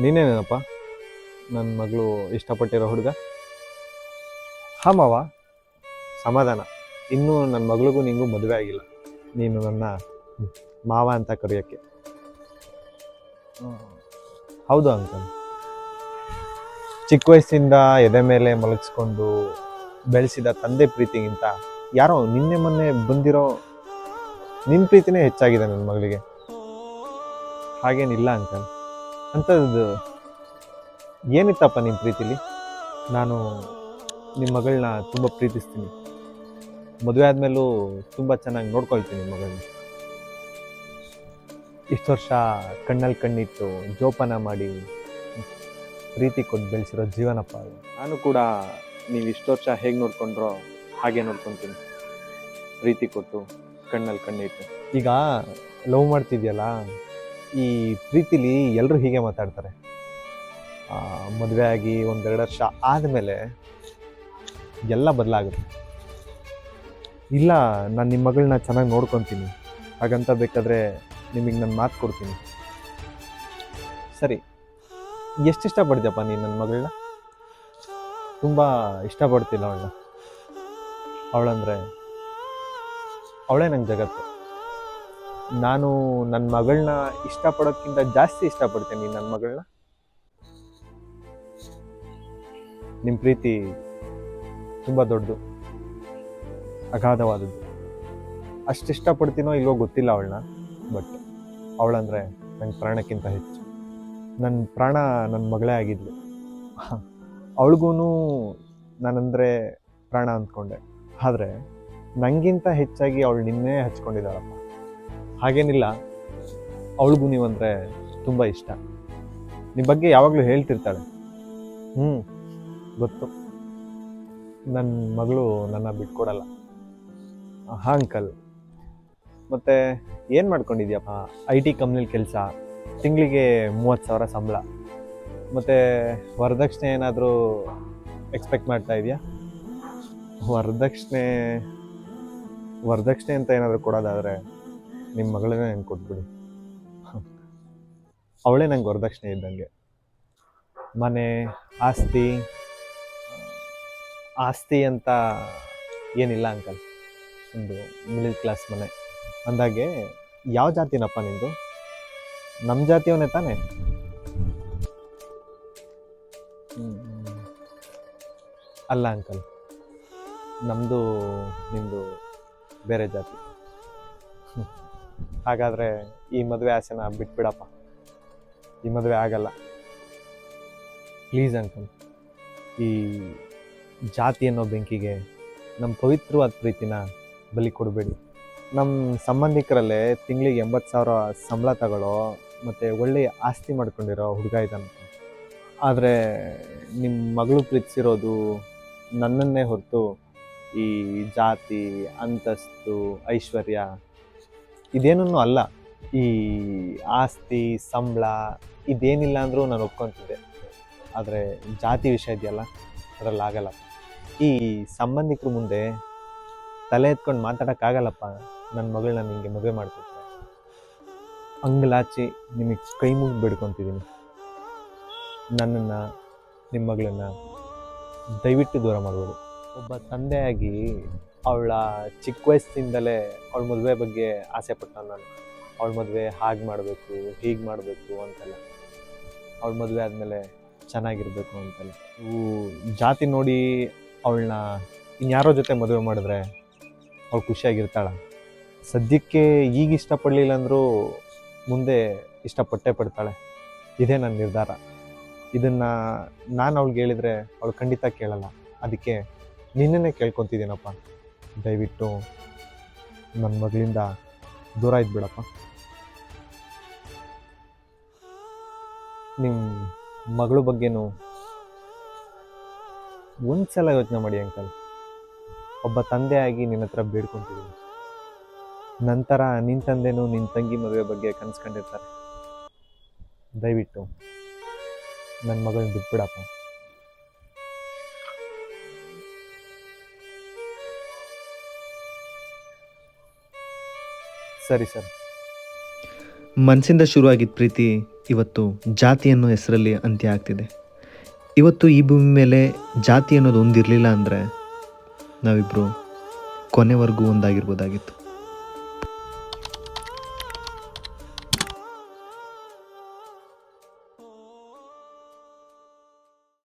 ನೀನೇನೇನಪ್ಪ? ನನ್ನ ಮಗಳು ಇಷ್ಟಪಟ್ಟಿರೋ ಹುಡುಗ? ಹಾಂ ಮಾವ. ಸಮಾಧಾನ. ಇನ್ನೂ ನನ್ನ ಮಗಳಿಗೂ ನಿಂಗೂ ಮದುವೆ ಆಗಿಲ್ಲ. ನೀನು ನನ್ನ ಮಾವ ಅಂತ ಕರೆಯೋಕ್ಕೆ. ಹೌದು ಅಂತ ಚಿಕ್ಕ ವಯಸ್ಸಿಂದ ಎದೆ ಮೇಲೆ ಮಲಗಿಸ್ಕೊಂಡು ಬೆಳೆಸಿದ ತಂದೆ ಪ್ರೀತಿಗಿಂತ ಯಾರೋ ನಿನ್ನೆ ಮೊನ್ನೆ ಬಂದಿರೋ ನಿನ್ನ ಪ್ರೀತಿನೇ ಹೆಚ್ಚಾಗಿದೆ ನನ್ನ ಮಗಳಿಗೆ. ಹಾಗೇನಿಲ್ಲ ಅಂಕಲ್. ಅಂಥದ್ದು ಏನಿತ್ತಪ್ಪ ನಿಮ್ಮ ಪ್ರೀತಿಲಿ? ನಾನು ನಿಮ್ಮ ಮಗಳನ್ನ ತುಂಬ ಪ್ರೀತಿಸ್ತೀನಿ. ಮದುವೆ ಆದಮೇಲೂ ತುಂಬ ಚೆನ್ನಾಗಿ ನೋಡ್ಕೊಳ್ತೀನಿ ಮಗಳನ್ನ. ಇಷ್ಟು ವರ್ಷ ಕಣ್ಣಲ್ಲಿ ಕಣ್ಣಿಟ್ಟು ಜೋಪಾನ ಮಾಡಿ ಪ್ರೀತಿ ಕೊಟ್ಟು ಬೆಳೆಸಿರೋ ಜೀವನಪ್ಪ ಅದು. ನಾನು ಕೂಡ ನೀವು ಇಷ್ಟು ವರ್ಷ ಹೇಗೆ ನೋಡ್ಕೊಂಡ್ರೋ ಹಾಗೆ ನೋಡ್ಕೊತೀನಿ. ಪ್ರೀತಿ ಕೊಟ್ಟು ಕಣ್ಣಲ್ಲಿ ಕಣ್ಣಿಟ್ಟು. ಈಗ ಲವ್ ಮಾಡ್ತಿದ್ಯಲ್ಲ? ಈ ಪ್ರೀತಿಲಿ ಎಲ್ಲರೂ ಹೀಗೆ ಮಾತಾಡ್ತಾರೆ. ಮದುವೆ ಆಗಿ ಒಂದೆರಡು ವರ್ಷ ಆದಮೇಲೆ ಎಲ್ಲ ಬದಲಾಗುತ್ತೆ. ಇಲ್ಲ, ನಾನು ನಿಮ್ಮ ಮಗಳನ್ನ ಚೆನ್ನಾಗಿ ನೋಡ್ಕೊತೀನಿ. ಹಾಗಂತ ಬೇಕಾದರೆ ನಿಮಗೆ ನಾನು ಮಾತು ಕೊಡ್ತೀನಿ. ಸರಿ, ಎಷ್ಟು ಇಷ್ಟಪಡ್ತೀಯಪ್ಪ ನೀನು ನನ್ನ ಮಗಳನ್ನ ತುಂಬ ಇಷ್ಟಪಡ್ತಿಲ್ಲ ಅವಳನ್ನ. ಅವಳಂದ್ರೆ, ಅವಳೇ ನಂಗೆ ಜಗತ್ತು. ನಾನು ನನ್ನ ಮಗಳನ್ನ ಇಷ್ಟಪಡೋಕ್ಕಿಂತ ಜಾಸ್ತಿ ಇಷ್ಟಪಡ್ತೀನಿ ನನ್ನ ಮಗಳನ್ನ ನಿಮ್ಮ ಪ್ರೀತಿ ತುಂಬ ದೊಡ್ಡದು. ಅಗಾಧವಾದದ್ದು. ಅಷ್ಟು ಇಷ್ಟಪಡ್ತೀನೋ ಇಲ್ವೋ ಗೊತ್ತಿಲ್ಲ ಅವಳನ್ನ ಬಟ್ ಅವಳಂದ್ರೆ ನನ್ನ ಪ್ರಾಣಕ್ಕಿಂತ ಹೆಚ್ಚು. ನನ್ನ ಪ್ರಾಣ ನನ್ನ ಮಗಳೇ ಆಗಿದ್ಲು. ಅವಳಿಗೂ ನಾನಂದರೆ ಪ್ರಾಣ ಅಂದ್ಕೊಂಡೆ. ಆದರೆ ನನಗಿಂತ ಹೆಚ್ಚಾಗಿ ಅವಳು ನಿನ್ನೆ ಹಚ್ಕೊಂಡಿದ್ದಾಳಪ್ಪ. ಹಾಗೇನಿಲ್ಲ. ಅವಳಿಗೂ ನೀವಂದರೆ ತುಂಬ ಇಷ್ಟ. ನಿಮ್ಮ ಬಗ್ಗೆ ಯಾವಾಗಲೂ ಹೇಳ್ತಿರ್ತಾಳೆ. ಹ್ಞೂ ಗೊತ್ತು. ನನ್ನ ಮಗಳು ನನ್ನ ಬಿಟ್ಕೊಡಲ್ಲ. ಹಾಂ ಅಂಕಲ್. ಮತ್ತು ಏನು ಮಾಡ್ಕೊಂಡಿದ್ಯಪ್ಪ? ಐ ಟಿ ಕಂಪ್ನಿಲಿ ಕೆಲಸ. ತಿಂಗಳಿಗೆ ಮೂವತ್ತು ಸಾವಿರ ಸಂಬಳ. ಮತ್ತು ವರದಕ್ಷಿಣೆ ಏನಾದರೂ ಎಕ್ಸ್ಪೆಕ್ಟ್ ಮಾಡ್ತಾ ಇದೆಯಾ? ವರದಕ್ಷಿಣೆ ವರದಕ್ಷಿಣೆ ಅಂತ ಏನಾದರೂ ಕೊಡೋದಾದರೆ ನಿಮ್ಮ ಮಗಳನ್ನೇ ನಂಗೆ ಕೊಟ್ಬಿಡಿ. ಅವಳೇ ನಂಗೆ ವರದಕ್ಷಿಣೆ ಇದ್ದಂಗೆ. ಮನೆ, ಆಸ್ತಿ ಆಸ್ತಿ ಅಂತ ಏನಿಲ್ಲ ಅಂಕಲ್. ಒಂದು ಮಿಡಲ್ ಕ್ಲಾಸ್ ಮನೆ. ಅಂದಾಗೆ ಯಾವ ಜಾತಿನಪ್ಪ ನಿಂದು? ನಮ್ಮ ಜಾತಿಯವನೇ ತಾನೆ? ಅಲ್ಲ ಅಂಕಲ್. ನಮ್ಮದು ನಿಮ್ಮದು ಬೇರೆ ಜಾತಿ. ಹಾಗಾದರೆ ಈ ಮದುವೆ ಆಸೆನ ಬಿಟ್ಬಿಡಪ್ಪ. ಈ ಮದುವೆ ಆಗಲ್ಲ. ಪ್ಲೀಸ್ ಅಂಕಲ್ ಈ ಜಾತಿ ಅನ್ನೋ ಬೆಂಕಿಗೆ ನಮ್ಮ ಪವಿತ್ರವಾದ ಪ್ರೀತಿನ ಬಲಿ ಕೊಡಬೇಡಿ. ನಮ್ಮ ಸಂಬಂಧಿಕರಲ್ಲೇ ತಿಂಗಳಿಗೆ ಎಂಬತ್ತು ಸಾವಿರ ಸಂಬಳ ತಗೊಳ್ಳೋ ಮತ್ತು ಒಳ್ಳೆಯ ಆಸ್ತಿ ಮಾಡ್ಕೊಂಡಿರೋ ಹುಡುಗ ಇದ್ದಾನೆ. ಆದರೆ ನಿಮ್ಮ ಮಗಳು ಪ್ರೀತಿಸಿರೋದು ನನ್ನನ್ನೇ ಹೊರತು ಈ ಜಾತಿ, ಅಂತಸ್ತು, ಐಶ್ವರ್ಯ ಇದೇನೂ ಅಲ್ಲ. ಈ ಆಸ್ತಿ, ಸಂಬಳ ಇದೇನಿಲ್ಲ ಅಂದರೂ ನಾನು ಒಪ್ಕೊತಿದ್ದೆ. ಆದರೆ ಜಾತಿ ವಿಷಯ ಇದೆಯಲ್ಲ, ಅದರಲ್ಲಿ ಆಗಲ್ಲ. ಈ ಸಂಬಂಧಿಕರ ಮುಂದೆ ತಲೆ ಎತ್ಕೊಂಡು ಮಾತಾಡೋಕ್ಕಾಗಲ್ಲಪ್ಪ. ನನ್ನ ಮಗಳನ್ನ ಹಿಂಗೆ ಮದುವೆ ಮಾಡ್ತಿದ್ದೆ ಅಂಗಲಾಚಿ ನಿಮಗೆ ಕೈ ಮುಗಿ ಬಿಡ್ಕೊತಿದ್ದೀನಿ ನನ್ನನ್ನು ನಿಮ್ಮ ಮಗಳನ್ನು ದಯವಿಟ್ಟು ದೂರ ಮಾಡ್ಬೋದು. ಒಬ್ಬ ತಂದೆಯಾಗಿ ಅವಳ ಚಿಕ್ಕ ವಯಸ್ಸಿಂದಲೇ ಅವಳ ಮದುವೆ ಬಗ್ಗೆ ಆಸೆ ಪಟ್ಟ ನಾನು. ಅವಳ ಮದುವೆ ಹಾಗೆ ಮಾಡಬೇಕು, ಹೀಗೆ ಮಾಡಬೇಕು ಅಂತೆಲ್ಲ. ಅವಳ ಮದುವೆ ಆದಮೇಲೆ ಚೆನ್ನಾಗಿರಬೇಕು ಅಂತೆಲ್ಲ. ಇವು ಜಾತಿ ನೋಡಿ ಅವಳನ್ನ ಇನ್ಯಾರೋ ಜೊತೆ ಮದುವೆ ಮಾಡಿದ್ರೆ ಅವಳು ಖುಷಿಯಾಗಿರ್ತಾಳೆ. ಸದ್ಯಕ್ಕೆ ಈಗ ಇಷ್ಟಪಡಲಿಲ್ಲ ಅಂದರೂ ಮುಂದೆ ಇಷ್ಟಪಟ್ಟೇ ಪಡ್ತಾಳೆ. ಇದೇ ನನ್ನ ನಿರ್ಧಾರ. ಇದನ್ನು ನಾನು ಅವಳಿಗೆ ಹೇಳಿದರೆ ಅವಳು ಖಂಡಿತ ಕೇಳಲ್ಲ. ಅದಕ್ಕೆ ನಿನ್ನೇ ಕೇಳ್ಕೊತಿದ್ದೀನಪ್ಪ. ದಯವಿಟ್ಟು ನನ್ನ ಮಗಳಿಂದ ದೂರ ಇದ್ಬಿಡಪ್ಪ. ನಿಮ್ಮ ಮಗಳ ಬಗ್ಗೆನೂ ಒಂದ್ಸಲ ಯೋಚನೆ ಮಾಡಿ ಅಂಕಲ್. ಒಬ್ಬ ತಂದೆಯಾಗಿ ನಿನ್ನ ಹತ್ರ ಬೇಡ್ಕೊತಿದ್ದೀನಿ. ನಂತರ ನಿನ್ನ ತಂದೆನೂ ನಿನ್ನ ತಂಗಿ ಮದುವೆ ಬಗ್ಗೆ ಕನ್ಸ್ಕೊಂಡಿರ್ತಾರೆ. ದಯವಿಟ್ಟು ನನ್ನ ಮಗಳನ್ನ ಬಿಟ್ಬಿಡಪ್ಪ. ಸರಿ ಸರ್. ಮನಸ್ಸಿಂದ ಶುರುವಾಗಿದ್ದ ಪ್ರೀತಿ ಇವತ್ತು ಜಾತಿ ಅನ್ನೋ ಹೆಸರಲ್ಲಿ ಅಂತ್ಯ ಆಗ್ತಿದೆ. ಇವತ್ತು ಈ ಭೂಮಿ ಮೇಲೆ ಜಾತಿ ಅನ್ನೋದು ಒಂದಿರಲಿಲ್ಲ ಅಂದರೆ ನಾವಿಬ್ಬರು ಕೊನೆವರೆಗೂ ಒಂದಾಗಿರ್ಬೋದಾಗಿತ್ತು.